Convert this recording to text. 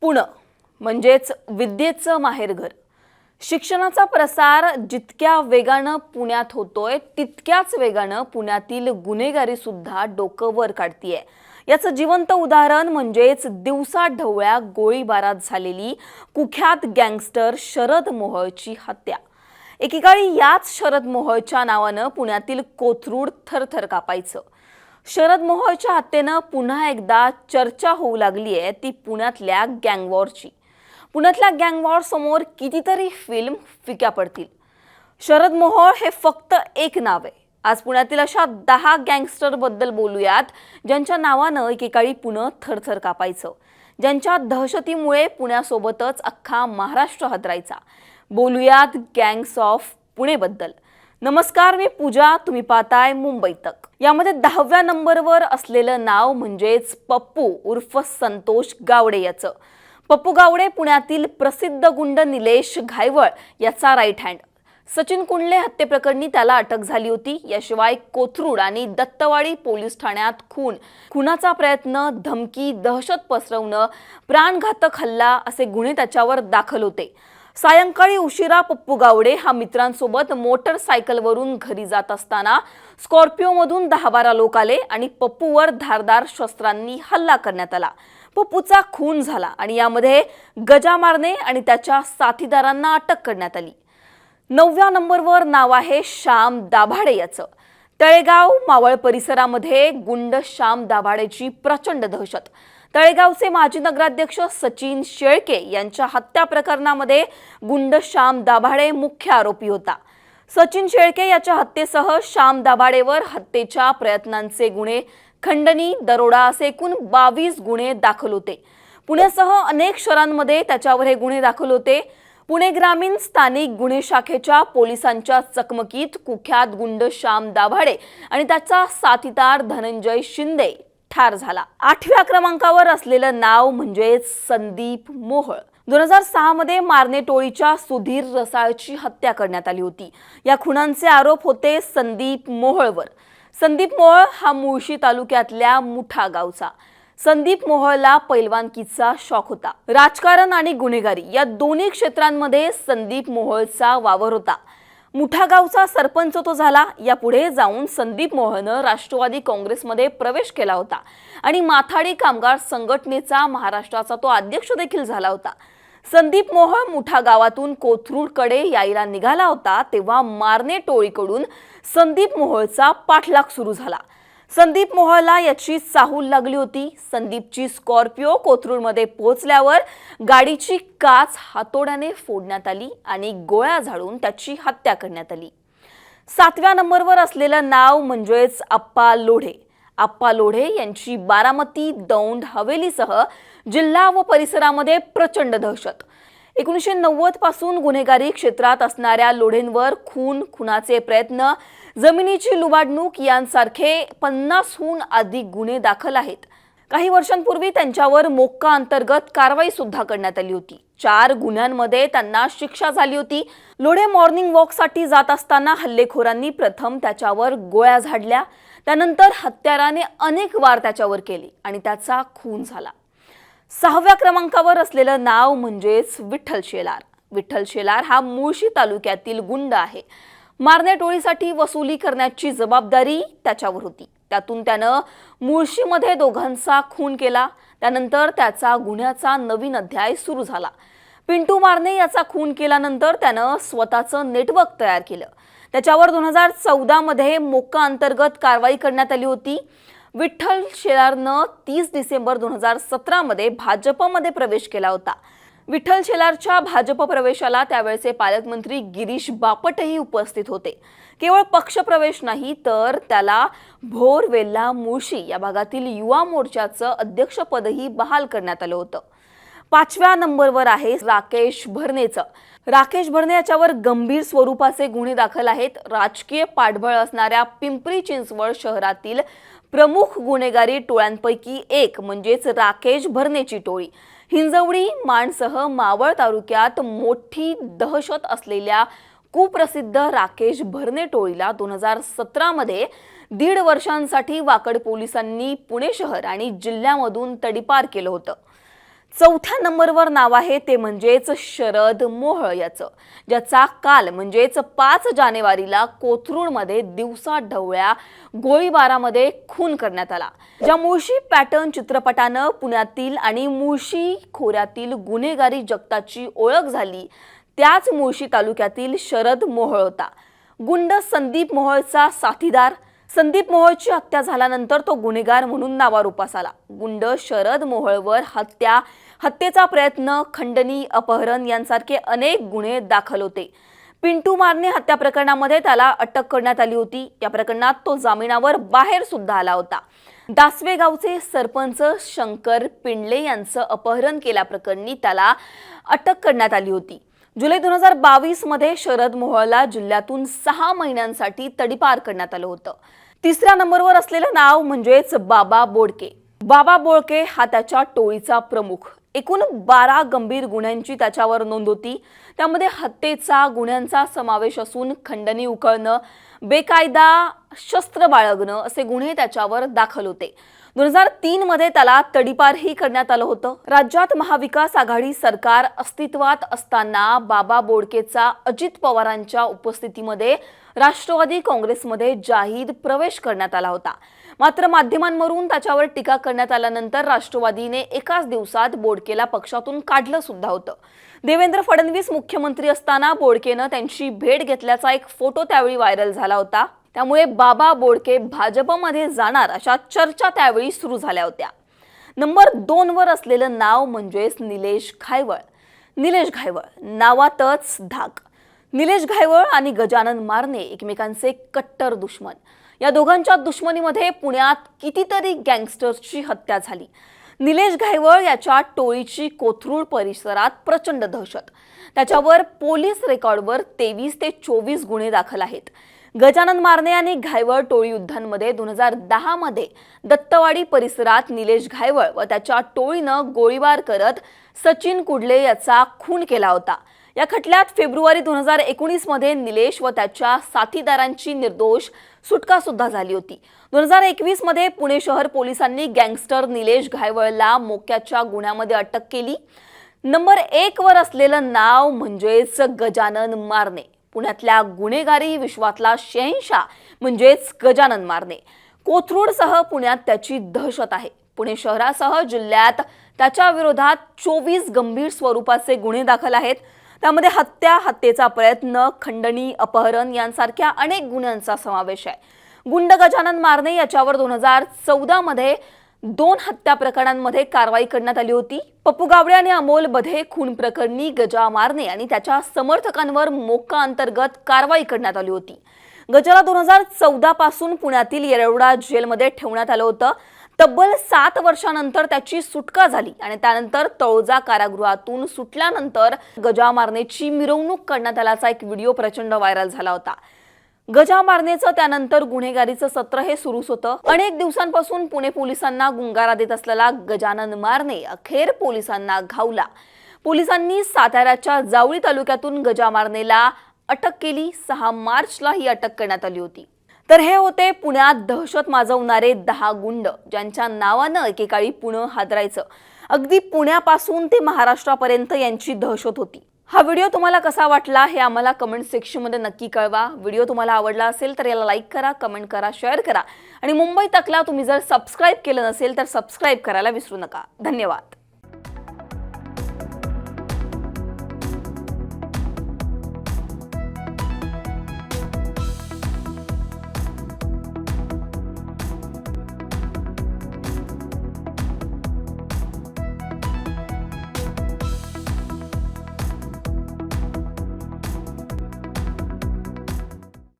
पुणं म्हणजेच विद्येचं माहेरघर शिक्षणाचा प्रसार जितक्या वेगानं पुण्यात होतोय तितक्याच वेगानं पुण्यातील गुन्हेगारी सुद्धा डोकं वर काढतीये. याचं जिवंत उदाहरण म्हणजेच दिवसा ढवळ्या गोळीबारात झालेली कुख्यात गँगस्टर शरद मोहळची हत्या. एकेकाळी याच शरद मोहळच्या नावानं पुण्यातील कोथरूड थरथर कापायचं. शरद मोहोळच्या हत्येनं पुन्हा एकदा चर्चा होऊ लागली आहे ती पुण्यातल्या गँगवॉरची. पुण्यातल्या गँगवॉर समोर कितीतरी फिल्म फिक्या पडतील. शरद मोहोळ हे फक्त एक नाव आहे. आज पुण्यातील अशा दहा गँगस्टरबद्दल बोलूयात ज्यांच्या नावानं एकेकाळी पुणं थरथर कापायचं. ज्यांच्या दहशतीमुळे पुण्यासोबतच अख्खा महाराष्ट्र हदरायचा. बोलूयात गँग्स ऑफ पुणेबद्दल. नमस्कार मी पूजा. तुम्ही पाहताय मुंबई तक. यामध्ये दहाव्या नंबरवर असलेलं नाव म्हणजेच पप्पू उर्फ संतोष गावडे याचं. पप्पू गावडे पुण्यातील प्रसिद्ध गुंड निलेश घायवळ याचा राईट हँड सचिन कुंडले हत्येप्रकरणी त्याला अटक झाली होती. याशिवाय कोथरूड आणि दत्तवाडी पोलीस ठाण्यात खून. खुनाचा प्रयत्न धमकी दहशत पसरवणं प्राणघातक हल्ला असे गुन्हे त्याच्यावर दाखल होते. सायंकाळी उशिरा पप्पू गावडे हा मित्रांसोबत मोटरसायकलवरून घरी जात असताना स्कॉर्पिओमधून दहा बारा लोक आले आणि पप्पूवर धारदार शस्त्रांनी हल्ला करण्यात आला. पप्पूचा खून झाला आणि यामध्ये गजा मारणे आणि त्याच्या साथीदारांना अटक करण्यात आली. नवव्या नंबरवर नाव आहे श्याम दाभाडे याचं. तळेगाव मावळ परिसरामध्ये गुंड श्याम दाभाडेची प्रचंड दहशत. तळेगावचे माजी नगराध्यक्ष सचिन शेळके यांच्या हत्या प्रकरणामध्ये गुंड श्याम दाभाडे मुख्य आरोपी होता. सचिन शेळके याच्या हत्येसह श्याम दाभाडेवर हत्येच्या प्रयत्नांचे गुन्हे खंडणी दरोडा असे एकूण बावीस गुन्हे दाखल होते. पुण्यासह अनेक शहरांमध्ये त्याच्यावर हे गुन्हे दाखल होते. पुणे ग्रामीण स्थानिक गुन्हे शाखेच्या पोलिसांच्या चकमकीत कुख्यात गुंड श्याम दाभाडे आणि त्याचा साथीदार धनंजय शिंदे ठार झाला. आठव्या क्रमांकावर असलेलं नाव म्हणजे संदीप मोहळ. दोन हजार सहा मध्ये मारणे टोळीच्या सुधीर रसाळची हत्या करण्यात आली होती. या खुनांचे आरोप होते संदीप मोहळवर. संदीप मोहळ हा मुळशी तालुक्यातल्या मुठा गावचा. संदीप मोहळला पैलवानकीचा शॉक होता. राजकारण आणि गुन्हेगारी या दोन्ही क्षेत्रांमध्ये संदीप मोहळचा वावर होता. मुठा गावचा सरपंच तो झाला. यापुढे जाऊन संदीप मोहनं राष्ट्रवादी काँग्रेसमध्ये प्रवेश केला होता. आणि माथाडी कामगार संघटनेचा महाराष्ट्राचा तो अध्यक्ष देखील झाला होता. संदीप मोहळ मुठा गावातून कोथरूडकडे यायला निघाला होता तेव्हा मारणे टोळीकडून संदीप मोहळचा पाठलाग सुरू झाला. संदीप मोहळला याची चाहूल लागली होती. संदीपची स्कॉर्पिओ कोथरूडमध्ये पोहोचल्यावर गाडीची काच हातोड्याने फोडण्यात आली आणि गोळ्या झाडून त्याची हत्या करण्यात आली. सातव्या नंबरवर असलेलं नाव म्हणजेच आप्पा लोढे. आप्पा लोढे यांची बारामती दौंड हवेलीसह जिल्हा व परिसरामध्ये प्रचंड दहशत. एकोणीसशे नव्वदपासून गुन्हेगारी क्षेत्रात असणाऱ्या लोढेंवर खून खुनाचे प्रयत्न जमिनीची लुबाडणूक यांसारखे पन्नासहून अधिक गुन्हे दाखल आहेत. काही वर्षांपूर्वी त्यांच्यावर मोक्का अंतर्गत कारवाई सुद्धा करण्यात आली होती. चार गुन्ह्यांमध्ये त्यांना शिक्षा झाली होती. लोढे मॉर्निंग वॉकसाठी जात असताना हल्लेखोरांनी प्रथम त्याच्यावर गोळ्या झाडल्या. त्यानंतर हत्याराने अनेक वार त्याच्यावर केले आणि त्याचा खून झाला. सहाव्या क्रमांकावर असलेलं नाव म्हणजेच विठ्ठल शेलार. विठ्ठल शेलार हा मुळशी तालुक्यातील गुंड आहे. मारणे टोळीसाठी वसुली करण्याची जबाबदारी त्याच्यावर होती. त्यातून त्यानं मुळशीमध्ये दोघांचा खून केला. त्यानंतर त्याचा गुन्ह्याचा नवीन अध्याय सुरू झाला. पिंटू मारणे याचा खून केल्यानंतर त्यानं स्वतःचं नेटवर्क तयार केलं. त्याच्यावर दोन हजार चौदामध्ये मोक्का अंतर्गत कारवाई करण्यात आली होती. विठ्ठल शेलारनं तीस डिसेंबर दोन हजार सतरामध्ये भाजपमध्ये प्रवेश केला होता. विठ्ठल शेलारच्या भाजप प्रवेशाला त्यावेळचे पालकमंत्री गिरीश बापटही उपस्थित होते. केवळ पक्षप्रवेश नाही तर त्याला भोर वेल्ला मुळशी या भागातील युवा मोर्चाचं अध्यक्षपदही बहाल करण्यात आलं होतं. पाचव्या नंबरवर आहे राकेश भरणेचं राकेश भरणे याच्यावर गंभीर स्वरूपाचे गुन्हे दाखल आहेत. राजकीय पाठबळ असणाऱ्या पिंपरी चिंचवड शहरातील प्रमुख गुन्हेगारी टोळ्यांपैकी एक म्हणजेच राकेश भरणेची टोळी. हिंजवडी माणसह मावळ तालुक्यात मोठी दहशत असलेल्या कुप्रसिद्ध राकेश भरणे टोळीला दोन हजार सतरामध्ये दीड वर्षांसाठी वाकड पोलिसांनी पुणे शहर आणि जिल्ह्यामधून तडीपार केलं होतं. चौथ्या नंबरवर नाव आहे ते म्हणजेच शरद मोहळ याचं ज्याचा काल म्हणजेच पाच जानेवारीला कोथरूडमध्ये दिवसा ढवळ्या गोळीबारामध्ये खून करण्यात आला. ज्या मुळशी पॅटर्न चित्रपटानं पुण्यातील आणि मुळशी खोऱ्यातील गुन्हेगारी जगताची ओळख झाली त्याच मुळशी तालुक्यातील शरद मोहळ होता. गुंड संदीप मोहळचा साथीदार संदीप मोहळची हत्या झाल्यानंतर तो गुन्हेगार म्हणून नावारूपास आला. गुंड शरद मोहळवर हत्या हत्येचा प्रयत्न खंडणी अपहरण यांसारखे अनेक गुन्हे दाखल होते. पिंटू मारणे हत्या प्रकरणामध्ये त्याला अटक करण्यात आली होती. या प्रकरणात तो जामिनावर बाहेर सुद्धा आला होता. दासवे गावचे सरपंच शंकर पिंडले यांचं अपहरण केल्याप्रकरणी त्याला अटक करण्यात आली होती. जुलै दोन हजार बावीसमध्ये शरद मोहळला जिल्ह्यातून सहा महिन्यांसाठी तडीपार करण्यात आलं होतं. तिसऱ्या नंबरवर असलेलं नाव म्हणजेच बाबा बोडके. बाबा बोडके हा त्याच्या टोळीचा प्रमुख. एकूण बारा गंभीर गुन्ह्यांची त्याच्यावर नोंद होती. त्यामध्ये हत्येचा गुन्ह्यांचा समावेश असून खंडणी उकळणं बेकायदा शस्त्र बाळगणं असे गुन्हे त्याच्यावर दाखल होते. दोन हजार तीन मध्ये त्याला तडीपारही करण्यात आलं होतं. राज्यात महाविकास आघाडी सरकार अस्तित्वात असताना बाबा बोडकेचा अजित पवारांच्या उपस्थितीमध्ये राष्ट्रवादी काँग्रेसमध्ये जाहीर प्रवेश करण्यात आला होता. मात्र माध्यमांवरून त्याच्यावर टीका करण्यात आल्यानंतर राष्ट्रवादीने एकाच दिवसात बोडकेला पक्षातून काढलं सुद्धा होतं. देवेंद्र फडणवीस मुख्यमंत्री असताना बोडकेनं त्यांची भेट घेतल्याचा एक फोटो त्यावेळी व्हायरल झाला होता. त्यामुळे बाबा बोडके भाजपमध्ये जाणार अशा चर्चा त्यावेळी सुरू झाल्या होत्या. नंबर दोन वर असलेलं नाव म्हणजेच निलेश घायवळ. निलेश घायवळ नावातच धाक. निलेश घायवळ आणि गजानन मारणे एकमेकांचे कट्टर दुश्मन. या दोघांच्या दुश्मनीमध्ये पुण्यात कितीतरी गँगस्टर्सची हत्या झाली. निलेश घायवळ याच्या टोळीची कोथरूड परिसरात प्रचंड दहशत. त्याच्यावर पोलीस रेकॉर्डवर तेवीस ते चोवीस गुन्हे दाखल आहेत. गजानन मारणे आणि घायवळ टोळी युद्धांमध्ये दोन हजार दहा मध्ये दत्तवाडी परिसरात निलेश घायवळ व त्याच्या टोळीनं गोळीबार करत सचिन कुडले याचा खून केला होता. या खटल्यात फेब्रुवारी दोन हजार एकोणीसमध्ये निलेश व त्याच्या साथीदारांची निर्दोष सुटका सुद्धा झाली होती. दोन हजार एकवीसमध्ये पुणे शहर पोलिसांनी गँगस्टर निलेश घायवळला मोक्याच्या गुन्ह्यामध्ये अटक केली. नंबर एक वर असलेलं नाव म्हणजेच गजानन मारणे. पुण्यातल्या गुन्हेगारी विश्वातला शहेंशा म्हणजेच गजानन मारणे. कोथरूडसह पुण्यात त्याची दहशत आहे. पुणे शहरासह जिल्ह्यात त्याच्या विरोधात चोवीस गंभीर स्वरूपाचे गुन्हे दाखल आहेत. त्यामध्ये हत्या हत्येचा प्रयत्न खंडणी अपहरण यांसारख्या अनेक गुन्ह्यांचा समावेश आहे. गुंड गजानन मारणे याच्यावर दोन हजार चौदा मध्ये दोन हत्या प्रकरणांमध्ये कारवाई करण्यात आली होती. पप्पू गावडे आणि अमोल बधे खून प्रकरणी गजा मारणे आणि त्याच्या समर्थकांवर मोक्का अंतर्गत कारवाई करण्यात आली होती. गजाला दोन हजार चौदा पासून पुण्यातील येरवडा जेलमध्ये ठेवण्यात आलं होतं. तब्बल सात वर्षानंतर त्याची सुटका झाली आणि त्यानंतर तळोजा कारागृहातून सुटल्यानंतर गजा मारण्याची मिरवणूक करण्यात आल्याचा एक व्हिडिओ प्रचंड व्हायरल झाला होता. गजा मारण्याचं त्यानंतर गुन्हेगारीचं सत्र हे सुरूच होतं. अनेक दिवसांपासून पुणे पोलिसांना गुंगारा देत असलेला गजानन मारणे अखेर पोलिसांना घावला. पोलिसांनी साताऱ्याच्या जावळी तालुक्यातून गजा मारणेला अटक केली. सहा मार्चला ही अटक करण्यात आली होती. तर हे होते पुण्यात दहशत माजवणारे दहा गुंड ज्यांच्या नावानं एकेकाळी पुणे हादरायचं. अगदी पुण्यापासून ते महाराष्ट्रापर्यंत यांची दहशत होती. हा व्हिडिओ तुम्हाला कसा वाटला हे आम्हाला कमेंट सेक्शनमध्ये नक्की कळवा. व्हिडिओ तुम्हाला आवडला असेल तर याला लाईक करा कमेंट करा शेअर करा. आणि मुंबई तकला तुम्ही जर सबस्क्राईब केलं नसेल तर सबस्क्राईब करायला विसरू नका. धन्यवाद.